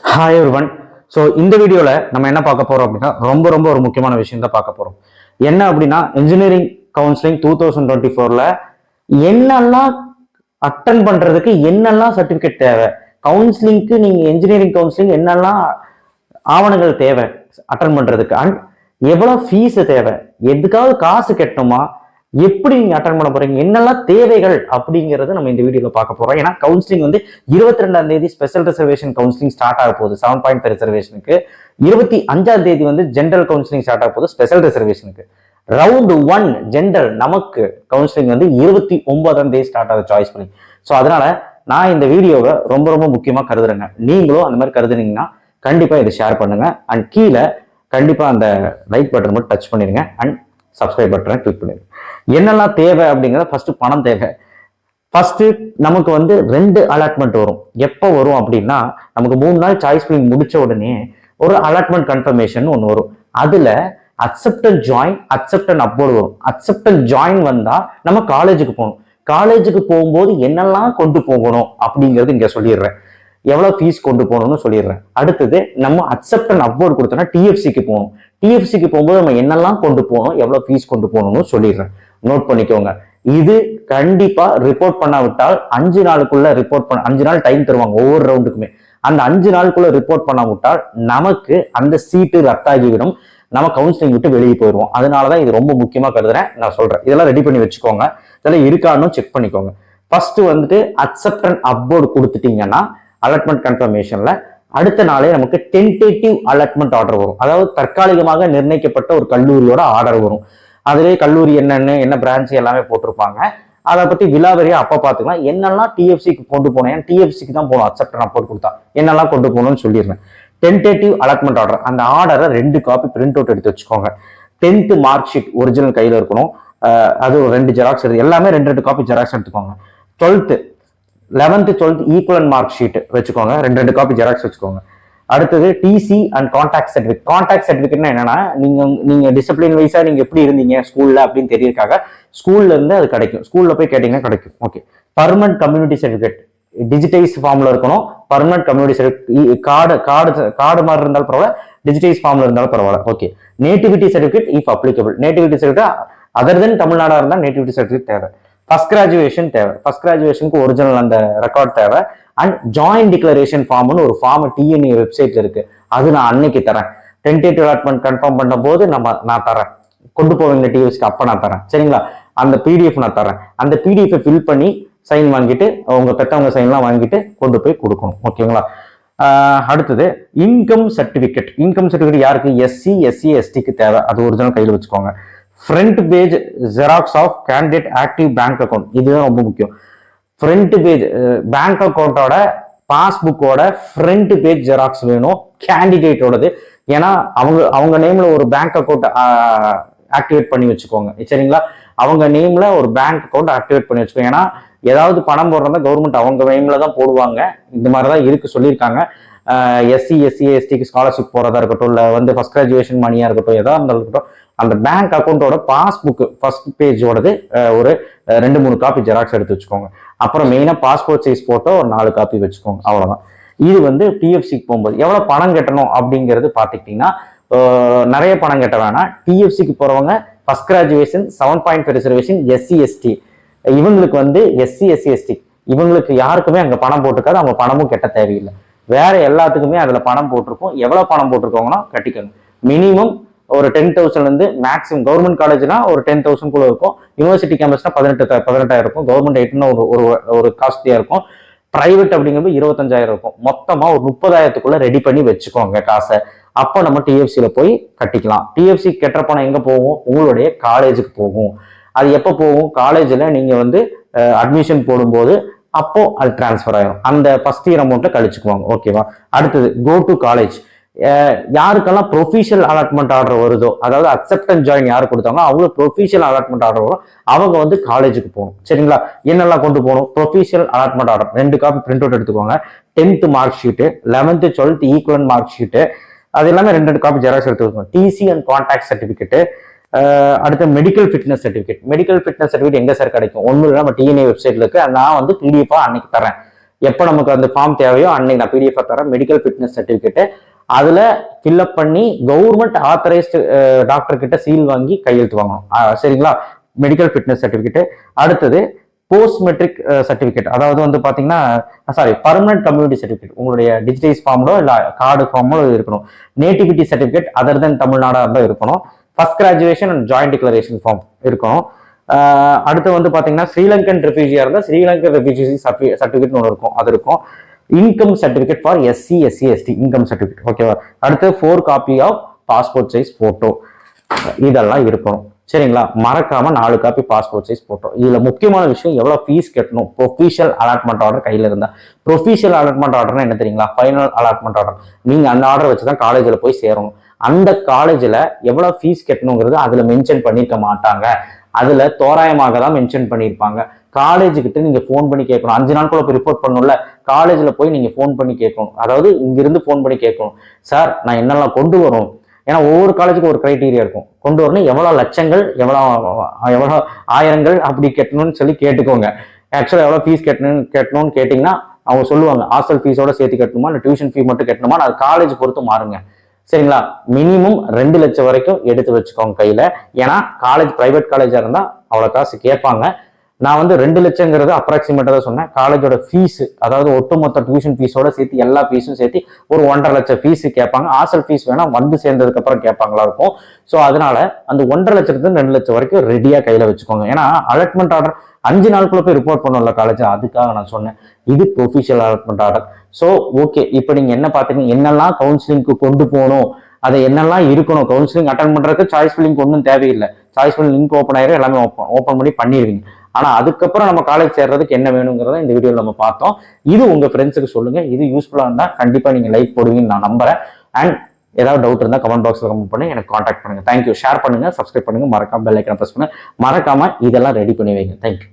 Hi ஒருவன் so இந்த வீடியோவில் நம்ம என்ன பார்க்க போகிறோம் அப்படின்னா ரொம்ப ரொம்ப ஒரு முக்கியமான விஷயம் தான் பார்க்க போகிறோம் என்ன அப்படின்னா engineering counselling two thousand twenty ஃபோரில் என்னெல்லாம் அட்டன் பண்ணுறதுக்கு என்னெல்லாம் சர்டிஃபிகேட் தேவை? கவுன்சிலிங்க்கு நீங்கள் இன்ஜினியரிங் கவுன்சிலிங் என்னெல்லாம் ஆவணங்கள் தேவை அட்டன் பண்ணுறதுக்கு அண்ட் எவ்வளோ ஃபீஸு தேவை? எதுக்காவது காசு கட்டணுமா? எப்படி நீங்க அட்டன் பண்ண போறீங்க? என்னெல்லாம் தேவைகள் அப்படிங்கறத நம்ம இந்த வீடியோல பார்க்க போறோம். ஏன்னா கவுன்சிலிங் வந்து இருபத்தி ரெண்டாம் தேதி ஸ்பெஷல் ரிசர்வேஷன் கவுன்சிலிங் ஸ்டார்ட் ஆக போகுது. செவன் பாயிண்ட் ரிசர்வேஷனுக்கு இருபத்தி அஞ்சாம் தேதி வந்து ஜென்ரல் கவுன்சிலிங் ஸ்டார்ட் ஆக போகுது ஸ்பெஷல் ரிசர்வேஷனுக்கு ரவுண்ட் ஒன் ஜென்ரல் நமக்கு கவுன்சிலிங் வந்து இருபத்தி ஒன்பதாம் தேதி ஸ்டார்ட் ஆகுது சாய்ஸ் பண்ணி. ஸோ அதனால நான் இந்த வீடியோவை ரொம்ப ரொம்ப முக்கியமா கருதுறேங்க. நீங்களும் அந்த மாதிரி கருதுனீங்கன்னா கண்டிப்பா இதை ஷேர் பண்ணுங்க. அண்ட் கீழே கண்டிப்பா அந்த லைக் பட்டன் மட்டும் டச் பண்ணிடுங்க. அண்ட் சப்ஸ்கிரைப் பட்டனை கிளிக் பண்ணிடுங்க. என்னெல்லாம் தேவை அப்படிங்கிறத ஃபர்ஸ்ட் பணம் தேவை. ஃபர்ஸ்ட் நமக்கு வந்து ரெண்டு அலாட்மெண்ட் வரும். எப்போ வரும் அப்படின்னா நமக்கு மூணு நாள் சாய்ஸ் ஃபில்லிங் முடிச்ச உடனே ஒரு அலாட்மெண்ட் கன்ஃபர்மேஷன் ஒன்று வரும். அதுல அக்செப்டன் ஜாயின் அக்செப்டன் அப்போர்டு வரும். அக்செப்டன் ஜாயின் வந்தா நம்ம காலேஜுக்கு போகணும். காலேஜுக்கு போகும்போது என்னெல்லாம் கொண்டு போகணும் அப்படிங்கிறது இங்க சொல்லிடுறேன். எவ்வளவு ஃபீஸ் கொண்டு போகணும்னு சொல்லிடுறேன். அடுத்தது நம்ம அக்செப்டன் அப்போர்டு கொடுத்தோம்னா டிஎஃப்சிக்கு போகணும். டிஎஃப்சிக்கு போகும்போது நம்ம என்னெல்லாம் கொண்டு போகணும் எவ்வளோ ஃபீஸ் கொண்டு போகணும்னு சொல்லிடுறேன். நோட் பண்ணிக்கோங்க. இது கண்டிப்பா ரிப்போர்ட் பண்ணாவிட்டால் அஞ்சு நாளுக்குள்ள ரிப்போர்ட் பண்ண அஞ்சு நாள் டைம் தருவாங்க ஒவ்வொரு ரவுண்டுக்குமே அந்த அஞ்சு நாளுக்குள்ள ரிப்போர்ட் பண்ணாவிட்டால் நமக்கு அந்த சீட்டு ரத்தாகிவிடும். நம்ம கவுன்சிலிங் விட்டு வெளியே போயிடுவோம் அதனாலதான் இது ரொம்ப முக்கியமா கருதுறேன். நான் சொல்றேன். இதெல்லாம் ரெடி பண்ணி வச்சுக்கோங்க. இதெல்லாம் இருக்கான்னு செக் பண்ணிக்கோங்க. ஃபர்ஸ்ட் வந்துட்டு அக்செப்டன் அப்போர்டு கொடுத்துட்டீங்கன்னா அலாட்மெண்ட் கன்ஃபர்மேஷன்ல அடுத்த நாளே நமக்கு டென்டேட்டிவ் அலாட்மெண்ட் ஆர்டர் வரும். அதாவது தற்காலிகமாக நிர்ணயிக்கப்பட்ட ஒரு கல்லூரியோட ஆர்டர் வரும். அதிலே கல்லூரி என்னென்னு என்ன பிரான்ச் எல்லாமே போட்டிருப்பாங்க. அதை பத்தி விலாவரியா அப்ப பாத்துக்கலாம் என்னெல்லாம் டிஎஃப்சிக்கு கொண்டு போனேன்? டிஎஃப்சிக்கு தான் போகணும் அக்செப்ட் அப்போர்ட் கொடுத்தா. என்னெல்லாம் கொண்டு போகணும்னு சொல்லிடுறேன் டென்டேட்டிவ் அலாட்மெண்ட் ஆர்டர் அந்த ஆர்டரை ரெண்டு காப்பி பிரிண்ட் அவுட் எடுத்து வச்சுக்கோங்க. டென்த் மார்க் ஷீட் ஒரிஜினல் கையில இருக்கணும். அது ஒரு ரெண்டு ஜெராக்ஸ் எடுத்து எல்லாமே ரெண்டு ரெண்டு காப்பி ஜெராக்ஸ் எடுத்துக்கோங்க. Twelfth eleventh twelfth equal mark sheet வச்சுக்கோங்க. ரெண்டு ரெண்டு காப்பி ஜெராக்ஸ் வச்சுக்கோங்க. அடுத்தது TC and conduct certificate conduct சர்டிஃபிகேட்னா என்னன்னா நீங்க நீங்க டிசிப்ளின் வைஸா நீங்க எப்படி இருந்தீங்க ஸ்கூல்ல அப்படின்னு தெரியறதுக்காக ஸ்கூல்ல இருந்து அது கிடைக்கும். ஸ்கூல்ல போய் கேட்டீங்கன்னா கிடைக்கும். Okay permanent community certificate digitise ஃபார்ம்ல இருக்கணும். Permanent community certificate card card card மாதிரி இருந்தாலும் பரவாயில்ல. டிஜிட்டைஸ் ஃபார்ம்ல இருந்தாலும் பரவாயில்ல. Okay nativity certificate if applicable nativity certificate other then தமிழ்நாடா இருந்தால் நேட்டிவிட்டி சர்டிஃபிகேட் தேவை. ஃபர்ஸ்ட் கிராஜுவேஷன் தேவை. ஃபர்ஸ்ட் கிராஜுவேஷனுக்கு ஒரிஜினல் அந்த ரெக்கார்ட் தேவை. அண்ட் ஜாயின் டிக்ளரேஷன் ஃபார்ம்னு ஒரு ஃபார்ம் டிஎன்ஏ வெப்சைட்ல இருக்கு. அது நான் அன்னைக்கு தரேன். டென்டேட்டிவ் அலாட்மெண்ட் கன்ஃபார்ம் பண்ணும்போது நம்ம நான் தரேன். கொண்டு போவீங்க டிவிஸ்க்கு அப்ப நான் தரேன். சரிங்களா? அந்த பிடிஎஃப் நான் தரேன். அந்த பிடிஎஃப் ஃபில் பண்ணி சைன் வாங்கிட்டு உங்க பெற்றவங்க சைன்லாம் வாங்கிட்டு கொண்டு போய் கொடுக்கணும். ஓகேங்களா? ஆஹ் அடுத்தது இன்கம் சர்டிபிகேட் இன்கம் சர்டிபிகேட் யாருக்கு? எஸ்சி எஸ்சி எஸ்டிக்கு தேவை. அது ஒரிஜினல் கையில் வச்சுக்கோங்க. Front page xerox of candidate active bank account இதுதான் ரொம்ப முக்கியம். ஃப்ரண்ட் பேஜ் பேங்க் அக்கௌண்ட்டோட பாஸ்புக்கோட ஃப்ரண்ட் பேஜ் ஜெராக்ஸ் வேணும். கேண்டிடேட்டோடது ஏன்னா அவங்க அவங்க நேம்ல ஒரு பேங்க் அக்கௌண்ட் ஆக்டிவேட் பண்ணி வச்சுக்கோங்க. சரிங்களா? அவங்க நேம்ல ஒரு பேங்க் அக்கௌண்ட் ஆக்டிவேட் பண்ணி வச்சுக்கோங்க. ஏன்னா ஏதாவது பணம் போடுறதா கவர்மெண்ட் அவங்க நேம்ல தான் போடுவாங்க. இந்த மாதிரி தான் இருக்கு சொல்லியிருக்காங்க. எஸ்சி எஸ்சி எஸ்டிக்கு ஸ்காலர்ஷிப் போகிறதா இருக்கட்டும் இல்லை வந்து ஃபர்ஸ்ட் கிராஜுவேஷன் மணியாக இருக்கட்டும் எதாக இருந்தாலும் இருக்கட்டும் அந்த பேங்க் அக்கௌண்ட்டோட பாஸ்புக் ஃபர்ஸ்ட் பேஜோடது ஒரு ரெண்டு மூணு காப்பி ஜெராக்ஸ் எடுத்து வச்சுக்கோங்க. அப்புறம் மெயினாக பாஸ்போர்ட் சைஸ் போட்டோ ஒரு நாலு காப்பி வச்சுக்கோங்க. அவ்வளோதான் இது வந்து டிஎஃப்சிக்கு போகும்போது எவ்வளோ பணம் கட்டணும் அப்படிங்கிறது பார்த்துக்கிட்டிங்கன்னா நிறைய பணம் கட்ட வேணாம். டிஎஃப்சிக்கு போகிறவங்க first graduation seven point five reservation SC ST இவங்களுக்கு வந்து எஸ்சி எஸ்சி எஸ்டி இவங்களுக்கு யாருக்குமே அங்கே பணம் போட்டுக்காது அவங்க பணமும் கெட்ட தேவையில்லை. வேற எல்லாத்துக்குமே அதில் பணம் போட்டிருக்கோம். எவ்வளோ பணம் போட்டிருக்கோங்கன்னா கட்டிக்கணும் மினிமம் ஒரு டென் தௌசண்ட்லேருந்து மேக்ஸிமம் கவர்மெண்ட் காலேஜ்னா ஒரு டென் தௌசண்ட்குள்ள இருக்கும். யூனிவர்சிட்டி கேம்பஸ்னா பதினெட்டு பதினெட்டாயிரம் இருக்கும். கவர்மெண்ட் எயிட்னா ஒரு ஒரு ஒரு இருக்கும். ப்ரைவேட் அப்படிங்கிறது இருபத்தஞ்சாயிரம் இருக்கும். மொத்தமாக ஒரு முப்பதாயிரத்துக்குள்ளே ரெடி பண்ணி வச்சுக்கோங்க காசை. அப்போ நம்ம டிஎஃப்சியில் போய் கட்டிக்கலாம். டிஎஃப்சி கெட்ட பணம் எங்கே போகும் உங்களுடைய காலேஜுக்கு போகும். அது எப்போ போகும்? காலேஜில் நீங்கள் வந்து அட்மிஷன் போடும்போது அப்போது அது டிரான்ஸ்ஃபர் ஆகிடும் அந்த ஃபஸ்ட் இயர் அமௌண்ட்டை கழிச்சுக்குவாங்க. ஓகேவா அடுத்தது கோ டு காலேஜ் யாருக்கெல்லாம் ப்ரொஃபிஷியல் அலாட்மெண்ட் ஆர்டர் வருதோ அதாவது அக்செப்டன்ஸ் ஜாயின் யார் கொடுத்தாங்களோ அவங்களுக்கு ப்ரொஃபிஷியல் அலாட்மெண்ட் ஆர்டர் வரும். அவங்க வந்து காலேஜுக்கு போகணும். சரிங்களா? என்னெல்லாம் கொண்டு போகணும்? ப்ரொஃபிஷியல் அலாட்மெண்ட் ஆர்டர் ரெண்டு காப்பி பிரிண்ட் அவுட் எடுத்துக்கோங்க. Tenth mark sheet eleventh twelfth equivalent mark sheet அது எல்லாமே ரெண்டு ரெண்டு காப்பி ஜெராக்ஸ் எடுத்துக்கோங்க. டிசி அண்ட் கான்டாக்ட் சர்டிஃபிகேட்டு அடுத்த medical fitness certificate medical fitness certificate எங்கே சார் கிடைக்கும்? ஒன்றும் இல்லை நம்ம டிஎன்ஏ வெப்சைட்ல இருக்கு. நான் வந்து பிடிஎஃபாக அன்னைக்கு தரேன் எப்போ நமக்கு அந்த ஃபார்ம் தேவையோ அன்னைக்கு நான் பிடிஎஃப் தரேன் மெடிக்கல் ஃபிட்னஸ் சர்டிஃபிகேட்டு அதில் ஃபில்அப் பண்ணி கவர்மெண்ட் ஆத்தரைஸ்டு டாக்டர் கிட்ட சீல் வாங்கி கையெழுத்து வாங்கணும் சரிங்களா? மெடிக்கல் ஃபிட்னஸ் சர்டிஃபிகேட்டு அடுத்தது போஸ்ட் மெட்ரிக் சர்டிஃபிகேட் அதாவது வந்து பார்த்தீங்கன்னா சாரி பர்மனன்ட் கம்யூனிட்டி சர்டிஃபிகேட் உங்களுடைய டிஜிட்டைஸ் ஃபார்மோ இல்லை கார்டு ஃபார்மோ இருக்கணும். நேட்டிவிட்டி சர்டிஃபிகேட் அதர் தென் தமிழ்நாடாக இருந்தால் இருக்கணும். First graduation and joint declaration form இருக்கணும். அடுத்து வந்து பார்த்தீங்கன்னா ஸ்ரீலங்கன் ரெஃப்யூஜியாக இருந்தால் ஸ்ரீலங்கன் ரெஃப்யூஜி சர்டிஃபிகேட்னு ஒன்று இருக்கும். அது இருக்கும். Income certificate for SC SC ST income certificate ஓகேவா அடுத்து four copy of passport size photo இதெல்லாம் இருக்கணும். சரிங்களா? மறக்காம நாலு காப்பி பாஸ்போர்ட் சைஸ் போட்டோம் இதுல முக்கியமான விஷயம் எவ்வளவு ஃபீஸ் கட்டணும்? ப்ரொஃபிஷியல் அலாட்மெண்ட் ஆர்டர் கையில இருந்தா. ப்ரொஃபிஷியல் அலாட்மெண்ட் ஆர்டர்னா என்ன தெரியுங்களா? ஃபைனல் அலாட்மெண்ட் ஆர்டர் நீங்க அந்த ஆர்டர் வச்சு தான் காலேஜில் போய் சேரணும். அந்த காலேஜில் எவ்வளவு ஃபீஸ் கட்டணுங்கிறது அதுல மென்ஷன் பண்ணிருக்க மாட்டாங்க. அதுல தோராயமாக தான் மென்ஷன் பண்ணியிருப்பாங்க காலேஜுக்கிட்ட நீங்கள் ஃபோன் பண்ணி கேட்கணும். அஞ்சு நாள் கூட ரிப்போர்ட் பண்ணணும்ல காலேஜில் போய் நீங்கள் ஃபோன் பண்ணி கேட்கணும். அதாவது இங்கிருந்து ஃபோன் பண்ணி கேட்கணும். சார் நான் என்னெல்லாம் கொண்டு வரும்? ஏன்னா ஒவ்வொரு காலேஜுக்கும் ஒரு க்ரைட்டீரியா இருக்கும். கொண்டு வரணும் எவ்வளோ லட்சங்கள் எவ்வளோ எவ்வளோ ஆயிரங்கள் அப்படி கட்டணும்னு சொல்லி கேட்டுக்கோங்க. ஆக்சுவலாக எவ்வளோ ஃபீஸ் கட்டணும்னு கட்டணும்னு கேட்டிங்கன்னா அவங்க சொல்லுவாங்க ஹாஸ்டல் ஃபீஸோட சேர்த்து கட்டணுமா? இல்லை டியூஷன் ஃபீ மட்டும் கட்டணுமா? அது காலேஜ் பொறுத்து மாறுங்க. சரிங்களா? மினிமம் ரெண்டு லட்சம் வரைக்கும் எடுத்து வச்சுக்கோங்க கையில். ஏன்னா காலேஜ் ப்ரைவேட் காலேஜாக இருந்தால் அவ்வளோ காசு கேட்பாங்க. நான் வந்து ரெண்டு லட்சங்கிறது அப்ராக்சிமேட்டாக தான் சொன்னேன். காலேஜோட ஃபீஸ் அதாவது ஒட்டுமொத்த டியூஷன் ஃபீஸோட சேர்த்து எல்லா ஃபீஸும் சேர்த்து ஒரு ஒன்றரை லட்சம் ஃபீஸ் கேட்பாங்க. ஹாஸ்டல் ஃபீஸ் வேணால் வந்து சேர்ந்ததுக்கப்புறம் கேட்பாங்களா இருக்கும். ஸோ அதனால அந்த ஒன்றரை லட்சத்துக்கு ரெண்டு லட்சம் வரைக்கும் ரெடியாக கையில் வச்சுக்கோங்க. ஏன்னா அலாட்மெண்ட் ஆர்டர் அஞ்சு நாளுக்குள்ள போய் ரிப்போர்ட் பண்ணல காலேஜ் அதுக்காக நான் சொன்னேன். இது provisional allotment order so okay இப்போ நீங்கள் என்ன பார்த்தீங்க என்னெல்லாம் கவுன்சிலிங்க்கு கொண்டு போகணும்? அதை என்னெல்லாம் இருக்கணும்? கவுன்சிலிங் அட்டன் பண்ணுறதுக்கு சாய்ஸ் ஃபில்லிங் ஒன்றும் தேவையில்லை. சாய்ஸ் ஃபில்லிங் லிங்க் ஓப்பன் ஆயிரும் எல்லாமே ஓப்பன் ஓப்பன் பண்ணி பண்ணிடுவீங்க ஆனால் அதுக்கப்புறம் நம்ம காலேஜ் சேர்றதுக்கு என்ன வேணுங்கிறத இந்த வீடியோவில் நம்ம பார்த்தோம். இது உங்கள் ஃப்ரெண்ட்ஸுக்கு சொல்லுங்கள் இது யூஸ்ஃபுல்லாக இருந்தால் கண்டிப்பாக நீங்கள் லைக் போடுவீங்கன்னு நான் நம்புறேன். அண்ட் ஏதாவது டவுட் இருந்தால் கமெண்ட் பாக்ஸில் கமெண்ட் பண்ணி எனக்கு காண்டாக்ட் பண்ணுங்கள் தேங்க்யூ ஷேர் பண்ணுங்கள் சப்ஸ்கிரைப் பண்ணுங்கள் மறக்காம பெல் ஐக்கனை ப்ரெஸ் பண்ணுங்க மறக்காம இதெல்லாம் ரெடி பண்ணி வைங்க. தேங்க்யூ